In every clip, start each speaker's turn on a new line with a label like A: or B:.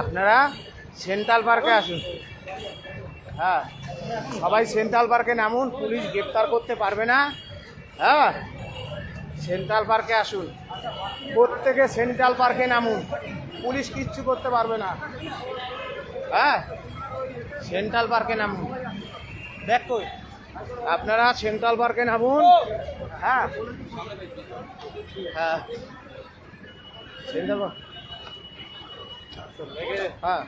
A: আপনারা সেন্ট্রাল পার্কে আসুন। হ্যাঁ সবাই সেন্ট্রাল পার্কে নামুন, পুলিশ গ্রেপ্তার করতে পারবে না। হ্যাঁ সেন্ট্রাল পার্কে আসুন। প্রত্যেকে সেন্ট্রাল পার্কে নামুন, পুলিশ কিচ্ছু করতে পারবে না। হ্যাঁ সেন্ট্রাল পার্কে নামুন। দেখ কই, আপনারা সেন্ট্রাল পার্কে নামুন। হ্যাঁ হ্যাঁ। হ্যাঁ।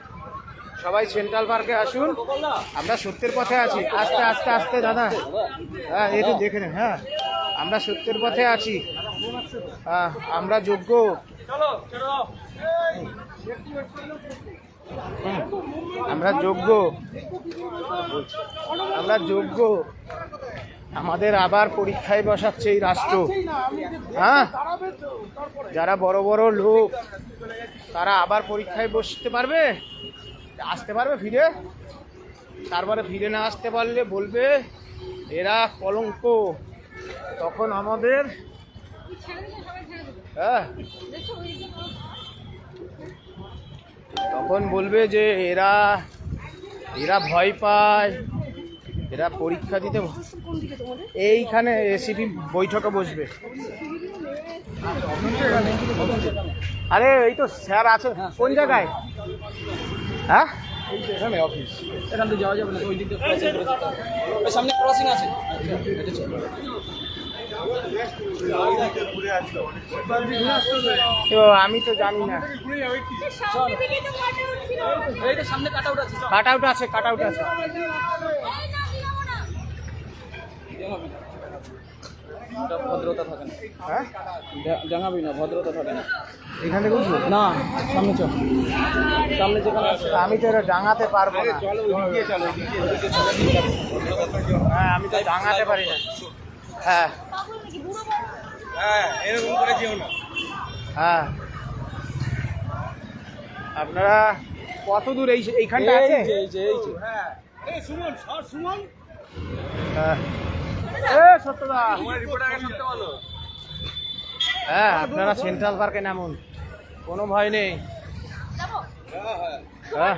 A: সবাই সেন্ট্রাল পার্কে আসুন। আমরা সত্যের পথে আছি। আস্তে আস্তে আস্তে দাদা। হ্যাঁ এই তো দেখে নিন হ্যাঁ। আমরা সত্যের পথে আছি। হ্যাঁ আমরা যোগ্য। আমরা যোগ্য। আমরা যোগ্য। আমাদের আবার পরীক্ষায় বসাচ্ছে এই রাষ্ট্র। হ্যাঁ? যারা বড় বড় লোক, তারা আবার পরীক্ষায় বসতে পারবে? আসতে পারবে ফিরে? তারপরে ফিরে না আসতে পারলে বলবে, এরা কলঙ্ক। তখন আমাদের হ্যাঁ? তখন বলবে যে, এরা এরা ভয় পায়। এরা পরীক্ষা দিতে এইখানে এসিপি বৈঠকে বসবে। আরে এই তো স্যার আছে। কোন জায়গায়? হ্যাঁ?
B: এখানে অফিস। এখান থেকে যাওয়া যাবে না ওই দিক দিয়ে ক্রসিং করে যেতে হবে। ওই সামনে ক্রসিং আছে।
A: তো আমি তো জানি না।
C: কাটা
B: আউট আছে।
A: কাট আউট আছে কাট আউট আছে
C: এই না দিলাম না
B: জানাবি না। এটা ভদ্রতা থাকে না।
A: হ্যাঁ?
B: জানাবি না ভদ্রতা থাকে না।
A: এখান থেকে উঠবো
B: না সামনে চল। সামনে যেখানে আছে।
A: আমি তো এটা ডাঙাতে পারব না। হ্যাঁ আমি তো ডাঙাতে পারি না। হ্যাঁ।
C: পাগল নাকি বুড়ো বড়
A: হ্যাঁ। আপনারা কত দূর এই এইখানটা আছে?
B: এই যে, এই যে। এই যে
A: হ্যাঁ। হ্যাঁ আপনারা সেন্ট্রাল পার্কে নামুন। কোনো ভয় নেই। হ্যাঁ।